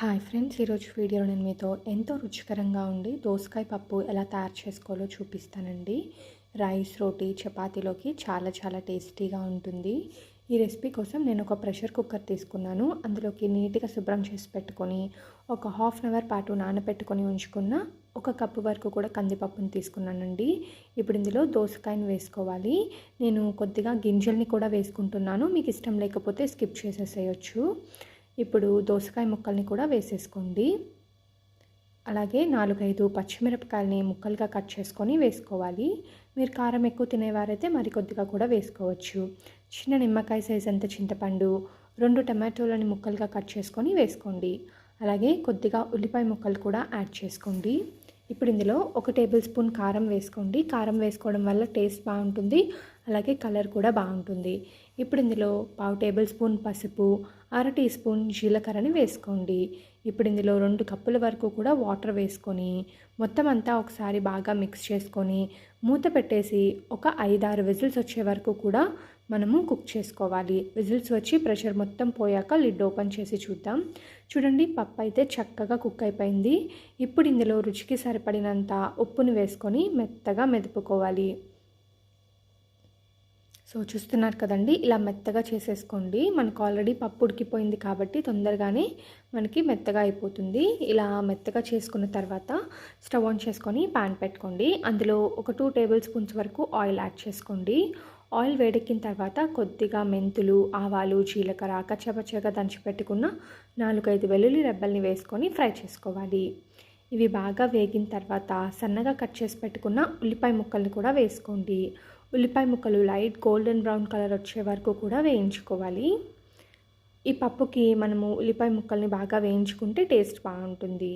Hi friends ఈరోజు వీడియోలో నేను మీతో ఎంతో రుచికరంగా ఉండి దోసకాయ పప్పు ఎలా తయారు చేసుకోవాలో చూపిస్తానండి. రైస్ రోటీ చపాతీలోకి చాలా చాలా టేస్టీగా ఉంటుంది. ఈ రెసిపీ కోసం నేను ఒక ప్రెషర్ కుక్కర్ తీసుకున్నాను. అందులోకి నీట్గా శుభ్రం చేసి పెట్టుకొని ఒక హాఫ్ అన్ అవర్ పాటు నానబెట్టుకొని ఉంచుకున్న ఒక కప్పు వరకు కూడా కందిపప్పుని తీసుకున్నానండి. ఇప్పుడు ఇందులో దోసకాయని వేసుకోవాలి. నేను కొద్దిగా గింజల్ని కూడా వేసుకుంటున్నాను. మీకు ఇష్టం లేకపోతే స్కిప్ చేసేసేయచ్చు. ఇప్పుడు దోసకాయ ముక్కల్ని కూడా వేసేసుకోండి. అలాగే నాలుగైదు పచ్చిమిరపకాయలని ముక్కలుగా కట్ చేసుకొని వేసుకోవాలి. మీరు కారం ఎక్కువ తినేవారైతే మరి కొద్దిగా కూడా వేసుకోవచ్చు. చిన్న నిమ్మకాయ సైజ్ అంత చింతపండు రెండు టమాటోలని ముక్కలుగా కట్ చేసుకొని వేసుకోండి. అలాగే కొద్దిగా ఉల్లిపాయ ముక్కలు కూడా యాడ్ చేసుకోండి. ఇప్పుడు ఇందులో ఒక టేబుల్ స్పూన్ కారం వేసుకోండి. కారం వేసుకోవడం వల్ల టేస్ట్ బాగుంటుంది. అలాగే కలర్ కూడా బాగుంటుంది. ఇప్పుడు ఇందులో పావు టేబుల్ స్పూన్ పసుపు అర టీ స్పూన్ జీలకర్రని వేసుకోండి. ఇప్పుడు ఇందులో రెండు కప్పుల వరకు కూడా వాటర్ వేసుకొని మొత్తం అంతా ఒకసారి బాగా మిక్స్ చేసుకొని మూత పెట్టేసి ఒక ఐదారు విజిల్స్ వచ్చే వరకు కూడా మనము కుక్ చేసుకోవాలి. విజిల్స్ వచ్చి ప్రెషర్ మొత్తం పోయాక లిడ్ ఓపెన్ చేసి చూద్దాం. చూడండి పప్పు అయితే చక్కగా కుక్ అయిపోయింది. ఇప్పుడు ఇందులో రుచికి సరిపడినంత ఉప్పుని వేసుకొని మెత్తగా మెదుపుకోవాలి. సో చూస్తున్నారు కదండి ఇలా మెత్తగా చేసేసుకోండి. మనకు ఆల్రెడీ పప్పు ఉడికిపోయింది కాబట్టి తొందరగానే మనకి మెత్తగా అయిపోతుంది. ఇలా మెత్తగా చేసుకున్న తర్వాత స్టవ్ ఆన్ చేసుకొని ప్యాన్ పెట్టుకోండి. అందులో ఒక టూ టేబుల్ స్పూన్స్ వరకు ఆయిల్ యాడ్ చేసుకోండి. ఆయిల్ వేడెక్కిన తర్వాత కొద్దిగా మెంతులు ఆవాలు జీలకర్ర కచ్చపచ్చగా దంచిపెట్టుకున్న నాలుగైదు వెల్లుల్లి రెబ్బల్ని వేసుకొని ఫ్రై చేసుకోవాలి. ఇవి బాగా వేగిన తర్వాత సన్నగా కట్ చేసి పెట్టుకున్న ఉల్లిపాయ ముక్కల్ని కూడా వేసుకోండి. ఉల్లిపాయ ముక్కలు లైట్ గోల్డెన్ బ్రౌన్ కలర్ వచ్చే వరకు కూడా వేయించుకోవాలి. ఈ పప్పుకి మనము ఉల్లిపాయ ముక్కల్ని బాగా వేయించుకుంటే టేస్ట్ బాగుంటుంది.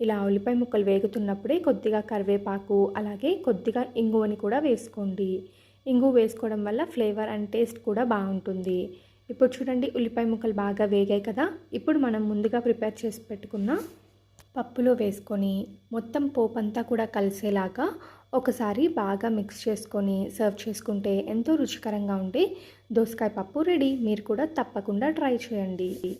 ఇలా ఉల్లిపాయ ముక్కలు వేగుతున్నప్పుడే కొద్దిగా కరివేపాకు అలాగే కొద్దిగా ఇంగువని కూడా వేసుకోండి. ఇంగు వేసుకోవడం వల్ల ఫ్లేవర్ అండ్ టేస్ట్ కూడా బాగుంటుంది. ఇప్పుడు చూడండి ఉల్లిపాయ ముక్కలు బాగా వేగాయి కదా. ఇప్పుడు మనం ముందుగా ప్రిపేర్ చేసి పెట్టుకున్న పప్పులో వేసుకొని మొత్తం పోపు అంతా కూడా కలిసేలాగా ఒకసారి బాగా మిక్స్ చేసుకొని సర్వ్ చేసుకుంటే ఎంతో రుచికరంగా ఉండే దోసకాయ పప్పు రెడీ మీరు కూడా తప్పకుండా ట్రై చేయండి.